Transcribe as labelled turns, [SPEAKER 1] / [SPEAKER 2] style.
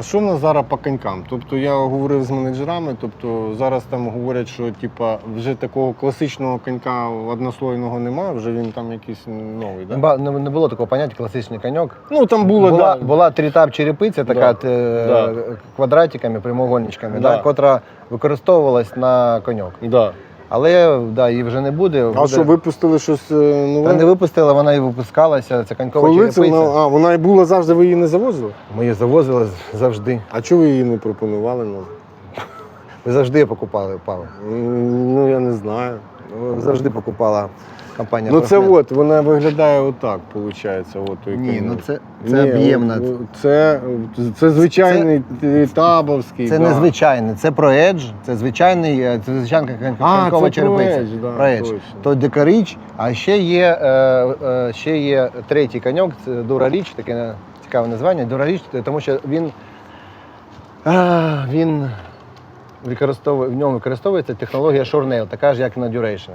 [SPEAKER 1] А що в нас зараз по конькам? Тобто я говорив з менеджерами, тобто зараз там говорять, що типа вже такого класичного конька однослойного немає, вже він там якийсь новий, да?
[SPEAKER 2] ба- Не, не було такого поняття класичний коньок.
[SPEAKER 1] Ну там було,
[SPEAKER 2] була,
[SPEAKER 1] да.
[SPEAKER 2] була трітап черепиця, така
[SPEAKER 1] Да.
[SPEAKER 2] е,
[SPEAKER 1] Да.
[SPEAKER 2] квадратиками, прямоугольничками,
[SPEAKER 1] Да.
[SPEAKER 2] да. котра використовувалась на коньок.
[SPEAKER 1] Да.
[SPEAKER 2] Але да, її вже не буде.
[SPEAKER 1] А
[SPEAKER 2] буде...
[SPEAKER 1] що, випустили щось е, нове?
[SPEAKER 2] Та не випустила, вона і випускалася. Це канькова
[SPEAKER 1] Коли це
[SPEAKER 2] черепиця.
[SPEAKER 1] вона, а, вона і була завжди, ви її не завозили?
[SPEAKER 2] Ми її завозили завжди.
[SPEAKER 1] А чого ви її не пропонували нам?
[SPEAKER 2] Ви завжди покупали Павло.
[SPEAKER 1] Ну я не знаю.
[SPEAKER 2] Завжди покупала компанія.
[SPEAKER 1] Ну це от, вона виглядає отак, виходить. От
[SPEAKER 2] Ні, ну це, це
[SPEAKER 1] Ні,
[SPEAKER 2] об'ємна.
[SPEAKER 1] Це, це звичайний табовський.
[SPEAKER 2] Це
[SPEAKER 1] да.
[SPEAKER 2] не звичайний, це про Edge, це звичайний, е, це звичайна кон- конькова черепиця.
[SPEAKER 1] Edge, да,
[SPEAKER 2] Про Edge.
[SPEAKER 1] точно.
[SPEAKER 2] То Декаріч, а ще є, е, е, ще є третій коньок, це Дураліч, таке е, цікаве названня. Дураліч, тому що він, а, він використовує, в ньому використовується технологія Shornail, така ж, як на Duration.